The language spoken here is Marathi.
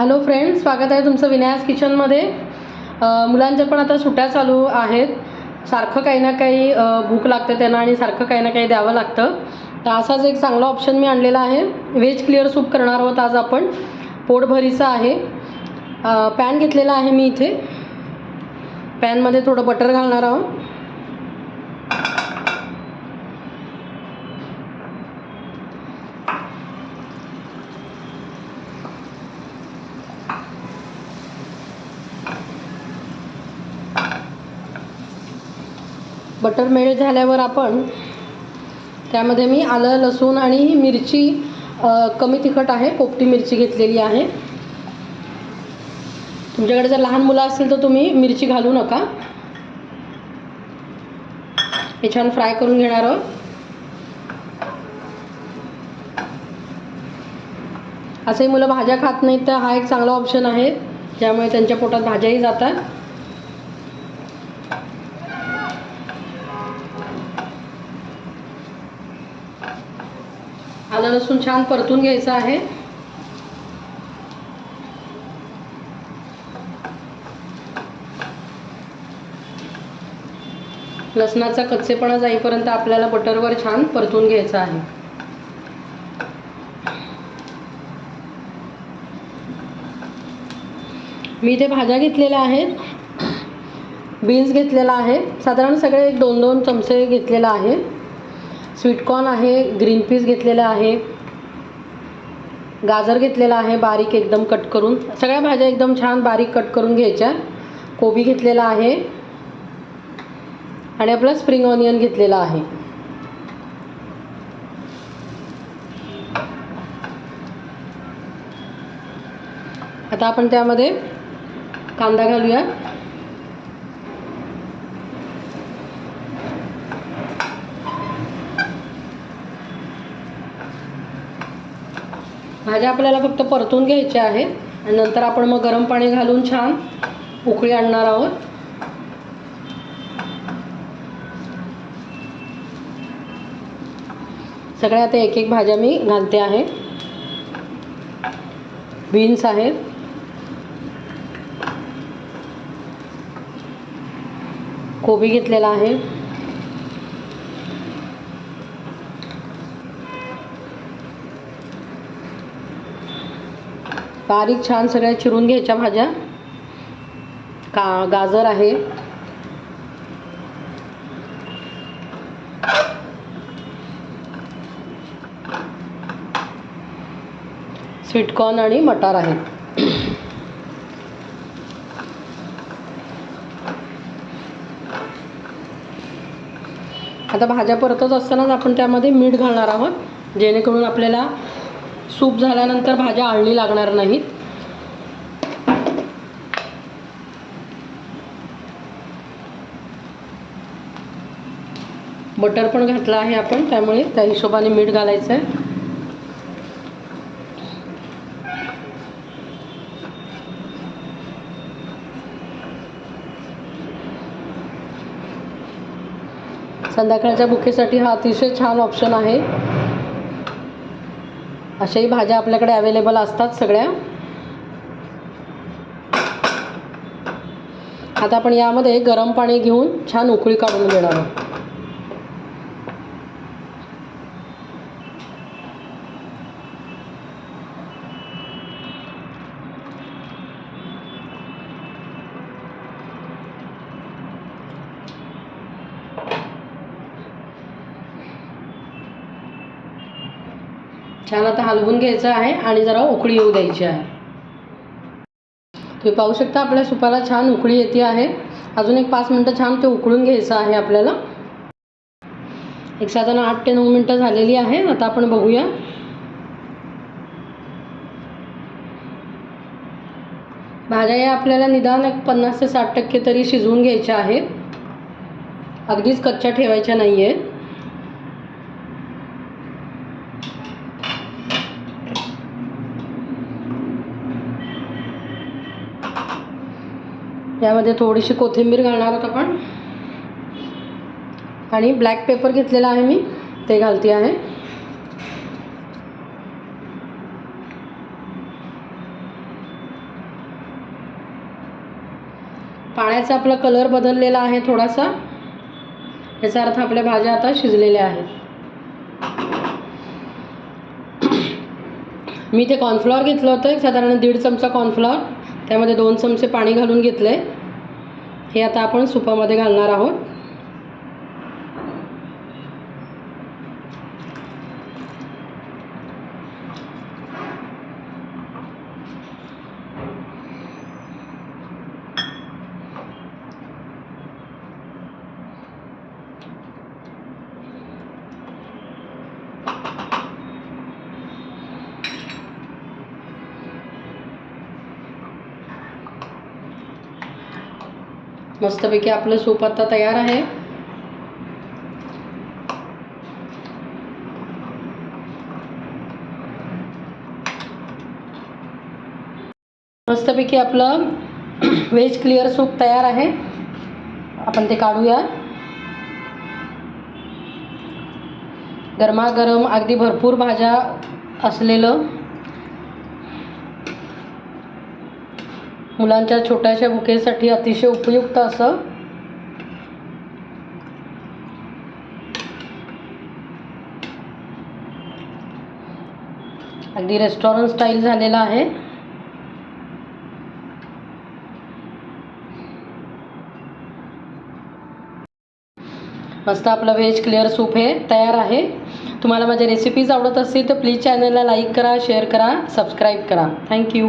हॅलो फ्रेंड्स स्वागत आहे तुमचं विनायस किचनमध्ये मुलांच्या पण आता सुट्ट्या चालू आहेत. सारखं काही ना काही भूक लागते त्यांना आणि सारखं काही ना काही द्यावं लागतं. तर असाच एक चांगला ऑप्शन मी आणलेला आहे. व्हेज क्लिअर सूप करणार आहोत आज आपण. पोटभरीचं आहे. पॅन घेतलेला आहे मी इथे. पॅनमध्ये थोडं बटर घालणार आहोत. बटर मेल्ट झाल्यावर आपण त्यामध्ये मी आलं लसूण आणि मिरची कमी तिखट आहे पोपटी मिरची घेतलेली आहे. तुमच्याकडे जर लहान मुलं असतील तर तुम्ही मिरची घालू नका. हे छान फ्राय करून घेणार आहोत. असे मुलं भाज्या खात नाहीत तर हा एक चांगला ऑप्शन आहे ज्यामुळे त्यांच्या पोटात भाज्याही जातात. आलं लसूण छान परतून घ्यायचं आहे. लसणाचा कच्चेपणा जाईपर्यंत आपल्याला बटरवर छान परतून घ्यायचं आहे. मी इथे भाज्या घेतलेल्या आहेत. बीन्स घेतलेला आहे. साधारण सगळे एक दोन दोन चमचे घेतलेला आहे. स्वीटकॉर्न आहे ग्रीन पीस घेतलेला आहे गाजर घेतलेला आहे बारीक एकदम कट करून. सगळ्या भाज्या एकदम छान बारीक कट करून घ्यायच्या. कोबी घेतलेला आहे आणि आपलं स्प्रिंग ऑनियन घेतलेला आहे. आता आपण त्यामध्ये कांदा घालूया. भाज्या आपल्याला फक्त परतून घ्यायच्या आहेत. आणि नंतर आपण मग गरम पाणी घालून छान उकळी आणणार आहोत. सगळ्या आता एक एक भाज्या मी घालते आहे. बीन्स आहेत. कोबी घेतलेला आहे. बारीक छान सगळ्या चिरून घ्यायच्या भाज्या. का गाजर आहे. स्वीटकॉर्न आणि मटार आहेत आता भाज्या परतत असतानाच आपण त्यामध्ये मीठ घालणार आहोत. जेणेकरून आपल्याला सूप झाल्यानंतर भाज्या आळणी लागणार नाहीत. बटर पण घातलं आहे आपण त्यामुळे त्या हिशोबाने मीठ घालायचं आहे संध्याकाळच्या बुकेसाठी हा अतिशय छान ऑप्शन आहे. अशाही भाज्या आपल्याकडे अवेलेबल असतात सगळ्या. आता आपण यामध्ये गरम पाणी घेऊन छान उकळी काढून घेणार आहोत. छान आता हलवून घ्यायचं आहे आणि जरा उकळी येऊ द्यायची आहे. तुम्ही पाहू शकता आपल्या सुपाला छान उकळी येते आहे. अजून एक पाच मिनटं छान ते उकळून घ्यायचं आहे आपल्याला. एक साधारण आठ ते नऊ मिनटं झालेली आहे. आता आपण बघूया. भाज्या या आपल्याला निदान एक पन्नास ते साठ टक्के तरी शिजवून घ्यायच्या आहेत. अगदीच कच्च्या ठेवायच्या नाही आहेत यामध्ये थोडीशी कोथिंबीर घालणार आहोत आपण. आणि ब्लॅक पेपर घेतलेला आहे मी ते घालते आहे. पाण्याचा आपला कलर बदललेला आहे थोडासा. याचा अर्थ आपल्या भाज्या आता शिजलेल्या आहेत. मी ते कॉर्नफ्लॉवर घेतलं होतं एक साधारण दीड चमचा कॉर्नफ्लॉवर त्यामध्ये दोन चमचे पाणी घालून घेतलं आहे हे आता आपण सुपामध्ये घालणार आहोत. मस्तपैकी आपलं सूप आता तयार आहे. मस्तपैकी आपलं व्हेज क्लिअर सूप तयार आहे. आपण ते काढूया. गरमागरम अगदी भरपूर भाज्या असलेलं मुलांच्या छोट्याशा बुकेसाठी अतिशय उपयुक्त असं? अगदी रेस्टॉरंट स्टाईल झालेला आहे. मस्त आपलं व्हेज क्लिअर सूप हे तयार आहे. तुम्हाला माझ्या रेसिपीज आवडत असतील तर प्लीज चॅनलला लाईक करा शेअर करा सबस्क्राईब करा. थँक्यू